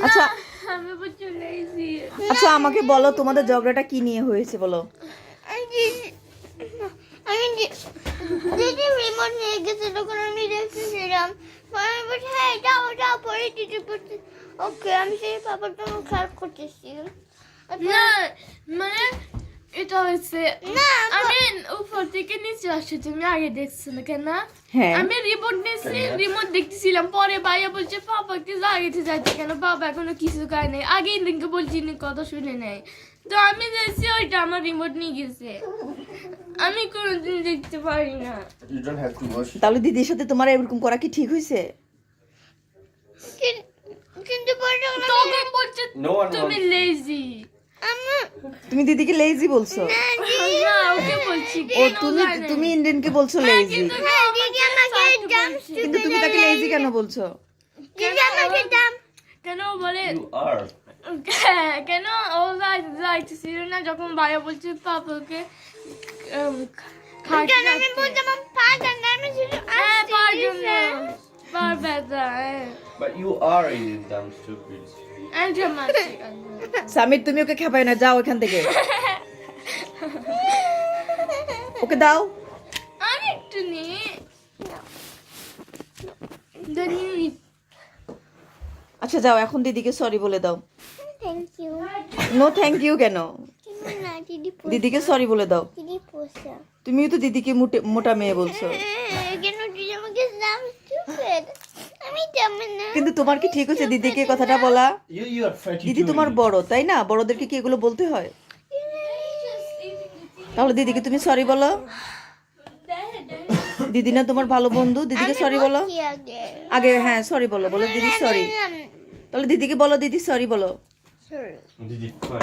আচ্ছা আচ্ছা আমাকে বলো তোমাদের ঝগড়াটা কি নিয়ে হয়েছে বলো? আমি দিদি রিমোট নিয়ে গেছে তখন আমি পরে আমি বলছি হ্যাঁ যাও যাও পরে দিদি বলছে ওকে আমি সেই জন্য খারাপ করতেছি। না মানে এটা হয়েছে না আমি উপর থেকে নিচে আসছে তুমি আগে দেখছ না কেন? হ্যাঁ। আমি রিমোট নিয়েছি রিমোট দেখতেছিলাম পরে ভাইয়া বলছে পাপাকে জাগাইতে যাচ্ছে কেন? বাবা এখনও কিছু খায় নাই। আগে দিনকে বলছি নি কথা শুনে নাই। তো আমি যাচ্ছি ওইটা আমার রিমোট নিয়ে গেছে। আমি কোনোদিন দেখতে পারি না. তাহলে দিদির সাথে তোমার এরকম করা কি ঠিক হয়েছে কিন- কিন্তু তখন বলছে তুমি লেজি তুমি দিদিকে লেজি বলছো? বলছি। ও তুমি? তুমি ইন্ডিয়ানকে বলছো হ্যাঁ, লেজি কিন্তু হ্যাঁ, বলছে। কিন্তু তুমি তাকে লেজি কেন বলছো? দিদি আমাকে দাম কেন বলে You are. হ্যাঁ, কেন ও যাই- যাইতেছিল না যখন ভাইয়া বলছে পাপাকে আমি বলতাম পা জানা আমি সামির তুমি ওকে খেপাই না যাও এখান থেকে। ওকে দাও। আরেকটু নে। আচ্ছা যাও এখন দিদিকে সরি বলে দাও। Thank you no thank you কেন? দিদিকে সরি বলে দাও। তুমিও তো দিদিকে মোটে মোটা মেয়ে বলছো। কেন কিন্তু তোমার কি ঠিক হচ্ছে দিদিকে কথাটা বলা। দিদি তোমার বড় তাই না? বড়দেরকে কি এগুলো বলতে হয়? তাহলে দিদিকে তুমি সরি বলো। দিদি না তোমার ভালো বন্ধু? দিদিকে সরি বলো। আগে। আগে হ্যাঁ সরি বলো বলো। দিদি সরি তাহলে দিদিকে বলো দিদি সরি বলো?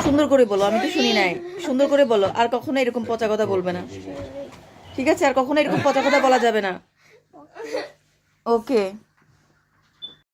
সুন্দর করে বলো আমি তো শুনি নাই। সুন্দর করে বলো আর কখনো এরকম পচা কথা বলবে না। ঠিক আছে আর কখনো এরকম পচা কথা বলা যাবে না। ওকে